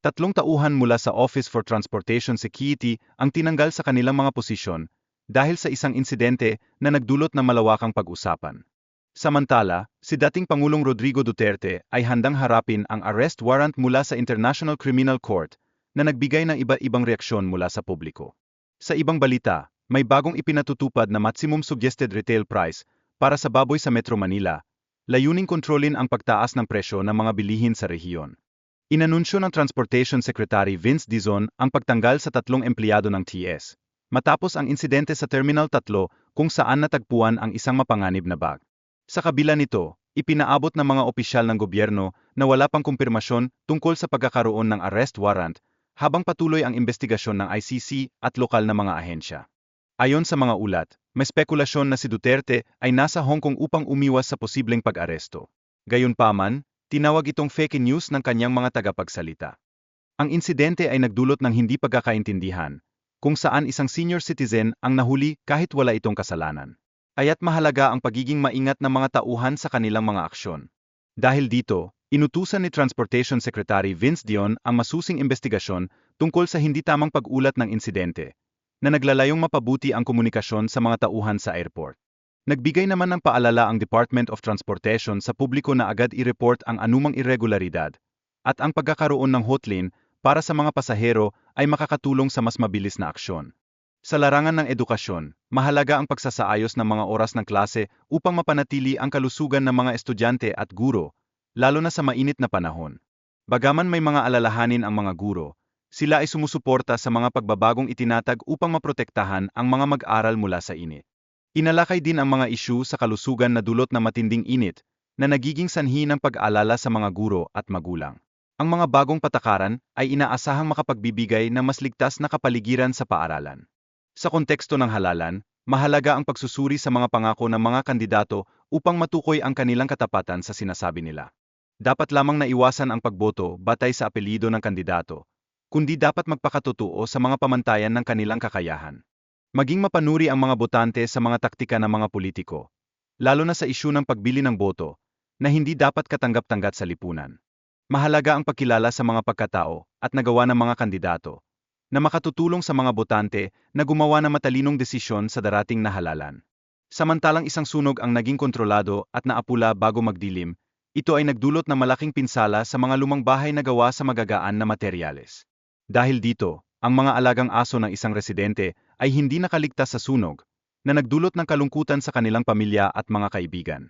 Tatlong tauhan mula sa Office for Transportation Security ang tinanggal sa kanilang mga posisyon dahil sa isang insidente na nagdulot ng malawakang pag-usapan. Samantala, si dating Pangulong Rodrigo Duterte ay handang harapin ang arrest warrant mula sa International Criminal Court na nagbigay ng iba-ibang reaksyon mula sa publiko. Sa ibang balita, may bagong ipinatutupad na maximum suggested retail price para sa baboy sa Metro Manila, layuning kontrolin ang pagtaas ng presyo ng mga bilihin sa rehiyon. Inanunsyo ng Transportation Secretary Vince Dizon ang pagtanggal sa tatlong empleyado ng TS, matapos ang insidente sa Terminal 3 kung saan natagpuan ang isang mapanganib na bag. Sa kabila nito, ipinaabot ng mga opisyal ng gobyerno na wala pang kumpirmasyon tungkol sa pagkakaroon ng arrest warrant habang patuloy ang investigasyon ng ICC at lokal na mga ahensya. Ayon sa mga ulat, may spekulasyon na si Duterte ay nasa Hong Kong upang umiwas sa posibleng pag-aresto. Gayunpaman, tinawag itong fake news ng kanyang mga tagapagsalita. Ang insidente ay nagdulot ng hindi pagkakaintindihan, kung saan isang senior citizen ang nahuli kahit wala itong kasalanan. Aya't mahalaga ang pagiging maingat ng mga tauhan sa kanilang mga aksyon. Dahil dito, inutusan ni Transportation Secretary Vince Dion ang masusing investigasyon tungkol sa hindi tamang pag-ulat ng insidente, na naglalayong mapabuti ang komunikasyon sa mga tauhan sa airport. Nagbigay naman ng paalala ang Department of Transportation sa publiko na agad i-report ang anumang irregularidad at ang pagkakaroon ng hotline para sa mga pasahero ay makakatulong sa mas mabilis na aksyon. Sa larangan ng edukasyon, mahalaga ang pagsasaayos ng mga oras ng klase upang mapanatili ang kalusugan ng mga estudyante at guro, lalo na sa mainit na panahon. Bagaman may mga alalahanin ang mga guro, sila ay sumusuporta sa mga pagbabagong itinatag upang maprotektahan ang mga mag-aral mula sa init. Inalakay din ang mga isyu sa kalusugan na dulot ng matinding init na nagiging sanhi ng pag-alala sa mga guro at magulang. Ang mga bagong patakaran ay inaasahang makapagbibigay ng mas ligtas na kapaligiran sa paaralan. Sa konteksto ng halalan, mahalaga ang pagsusuri sa mga pangako ng mga kandidato upang matukoy ang kanilang katapatan sa sinasabi nila. Dapat lamang naiwasan ang pagboto batay sa apelyido ng kandidato, kundi dapat magpakatotoo sa mga pamantayan ng kanilang kakayahan. Maging mapanuri ang mga botante sa mga taktika ng mga politiko, lalo na sa isyu ng pagbili ng boto, na hindi dapat katanggap-tanggap sa lipunan. Mahalaga ang pagkilala sa mga pagkatao at nagawa ng mga kandidato, na makatutulong sa mga botante na gumawa ng matalinong desisyon sa darating na halalan. Samantalang isang sunog ang naging kontrolado at naapula bago magdilim, ito ay nagdulot ng malaking pinsala sa mga lumang bahay na gawa sa magagaan na materyales. Dahil dito, ang mga alagang aso ng isang residente ay hindi nakaligtas sa sunog, na nagdulot ng kalungkutan sa kanilang pamilya at mga kaibigan.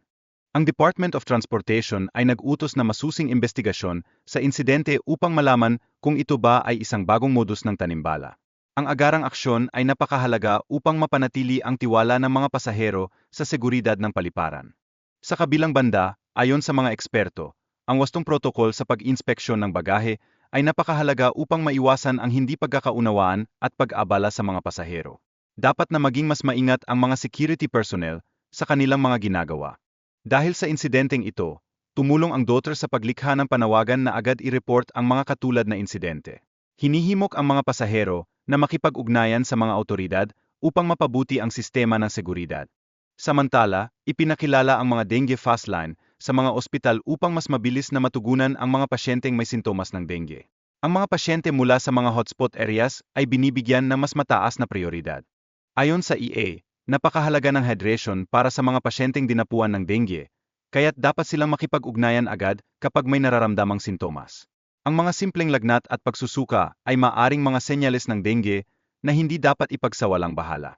Ang Department of Transportation ay nag-utos na masusing investigasyon sa insidente upang malaman kung ito ba ay isang bagong modus ng tanimbala. Ang agarang aksyon ay napakahalaga upang mapanatili ang tiwala ng mga pasahero sa seguridad ng paliparan. Sa kabilang banda, ayon sa mga eksperto, ang wastong protokol sa pag-inspeksyon ng bagahe ay napakahalaga upang maiwasan ang hindi pagkakaunawaan at pag-abala sa mga pasahero. Dapat na maging mas maingat ang mga security personnel sa kanilang mga ginagawa. Dahil sa insidenteng ito, tumulong ang daughter sa paglikha ng panawagan na agad i-report ang mga katulad na insidente. Hinihimok ang mga pasahero na makipag-ugnayan sa mga autoridad upang mapabuti ang sistema ng seguridad. Samantala, ipinakilala ang mga dengue fastline sa mga ospital upang mas mabilis na matugunan ang mga pasyenteng may sintomas ng dengue. Ang mga pasyente mula sa mga hotspot areas ay binibigyan ng mas mataas na prioridad. Ayon sa EA, napakahalaga ng hydration para sa mga pasyenteng dinapuan ng dengue, kaya't dapat silang makipag-ugnayan agad kapag may nararamdamang sintomas. Ang mga simpleng lagnat at pagsusuka ay maaring mga senyales ng dengue na hindi dapat ipagsawalang bahala.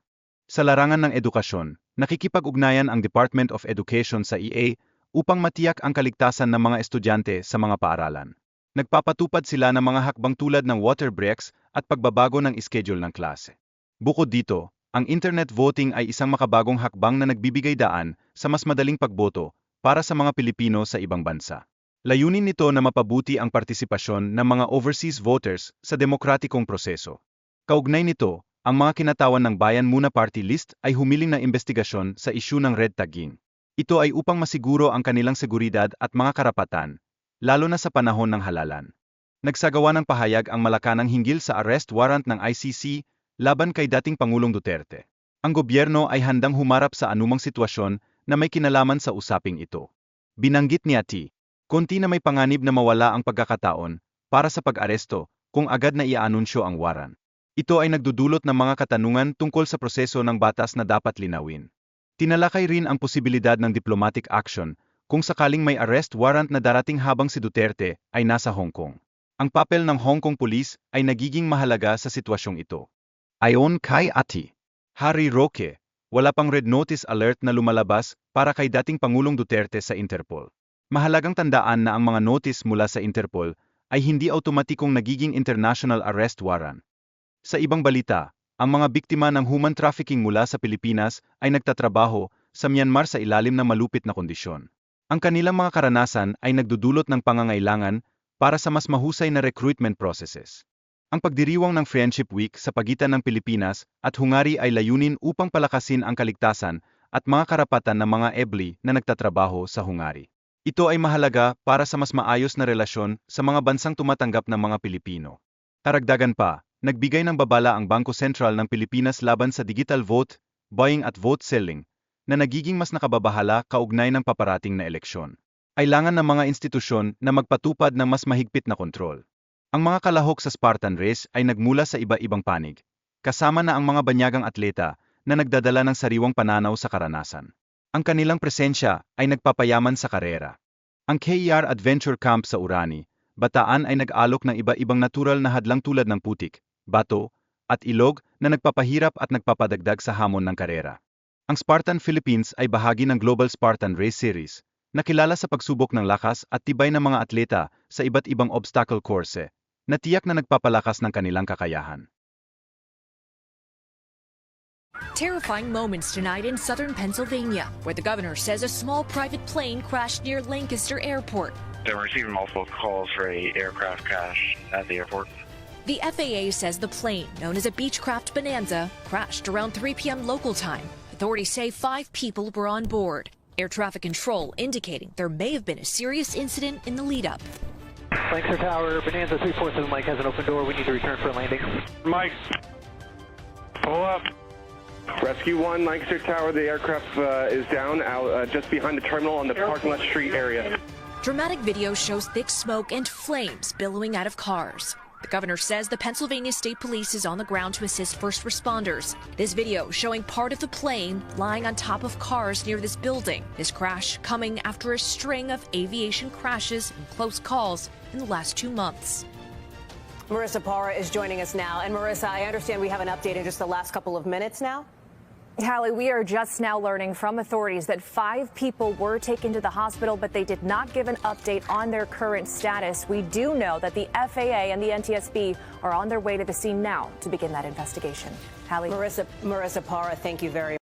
Sa larangan ng edukasyon, nakikipag-ugnayan ang Department of Education sa EA upang matiyak ang kaligtasan ng mga estudyante sa mga paaralan. Nagpapatupad sila ng mga hakbang tulad ng water breaks at pagbabago ng schedule ng klase. Bukod dito, ang internet voting ay isang makabagong hakbang na nagbibigay daan sa mas madaling pagboto para sa mga Pilipino sa ibang bansa. Layunin nito na mapabuti ang partisipasyon ng mga overseas voters sa demokratikong proseso. Kaugnay nito, ang mga kinatawan ng Bayan Muna Party List ay humiling ng investigasyon sa isyu ng red tagging. Ito ay upang masiguro ang kanilang seguridad at mga karapatan, lalo na sa panahon ng halalan. Nagsagawa ng pahayag ang Malacanang hinggil sa arrest warrant ng ICC laban kay dating Pangulong Duterte. Ang gobyerno ay handang humarap sa anumang sitwasyon na may kinalaman sa usaping ito. Binanggit ni Ati, konti na may panganib na mawala ang pagkakataon para sa pag-aresto kung agad na iaanunsyo ang waran. Ito ay nagdudulot ng mga katanungan tungkol sa proseso ng batas na dapat linawin. Tinalakay rin ang posibilidad ng diplomatic action kung sakaling may arrest warrant na darating habang si Duterte ay nasa Hong Kong. Ang papel ng Hong Kong Police ay nagiging mahalaga sa sitwasyong ito. Ayon kay Ati, Harry Roque, wala pang red notice alert na lumalabas para kay dating Pangulong Duterte sa Interpol. Mahalagang tandaan na ang mga notice mula sa Interpol ay hindi automatikong nagiging international arrest warrant. Sa ibang balita, ang mga biktima ng human trafficking mula sa Pilipinas ay nagtatrabaho sa Myanmar sa ilalim ng malupit na kondisyon. Ang kanilang mga karanasan ay nagdudulot ng pangangailangan para sa mas mahusay na recruitment processes. Ang pagdiriwang ng Friendship Week sa pagitan ng Pilipinas at Hungary ay layunin upang palakasin ang kaligtasan at mga karapatan ng mga ebli na nagtatrabaho sa Hungary. Ito ay mahalaga para sa mas maayos na relasyon sa mga bansang tumatanggap ng mga Pilipino. Karagdagan pa, nagbigay ng babala ang Bangko Sentral ng Pilipinas laban sa digital vote, buying at vote selling, na nagiging mas nakababahala kaugnay ng paparating na eleksyon. Kailangan ng mga institusyon na magpatupad ng mas mahigpit na kontrol. Ang mga kalahok sa Spartan Race ay nagmula sa iba-ibang panig, kasama na ang mga banyagang atleta na nagdadala ng sariwang pananaw sa karanasan. Ang kanilang presensya ay nagpapayaman sa karera. Ang KER Adventure Camp sa Urani, Bataan ay nag-alok ng iba-ibang natural na hadlang tulad ng putik, bato, at ilog na nagpapahirap at nagpapadagdag sa hamon ng karera. Ang Spartan Philippines ay bahagi ng Global Spartan Race Series, na kilala sa pagsubok ng lakas at tibay ng mga atleta sa iba't ibang obstacle course, na tiyak na nagpapalakas ng kanilang kakayahan. Terrifying moments tonight in southern Pennsylvania, where the governor says a small private plane crashed near Lancaster Airport. They're receiving multiple calls for a aircraft crash at the airport. The FAA says the plane, known as a Beechcraft Bonanza, crashed around 3 p.m. local time. Authorities say five people were on board. Air traffic control indicating there may have been a serious incident in the lead up. Lancaster Tower, Bonanza 347 Mike has an open door. We need to return for a landing. Mike, pull up. Rescue 1, Lancaster Tower, the aircraft uh, is down out uh, just behind the terminal on the parking lot street area. Dramatic video shows thick smoke and flames billowing out of cars. The governor says the Pennsylvania State Police is on the ground to assist first responders. This video showing part of the plane lying on top of cars near this building. This crash coming after a string of aviation crashes and close calls in the last two months. Marissa Parra is joining us now. And Marissa, I understand we have an update in just the last couple of minutes now. Hallie, we are just now learning from authorities that five people were taken to the hospital, but they did not give an update on their current status. We do know that the FAA and the NTSB are on their way to the scene now to begin that investigation. Hallie? Marissa, Marissa Parra, thank you very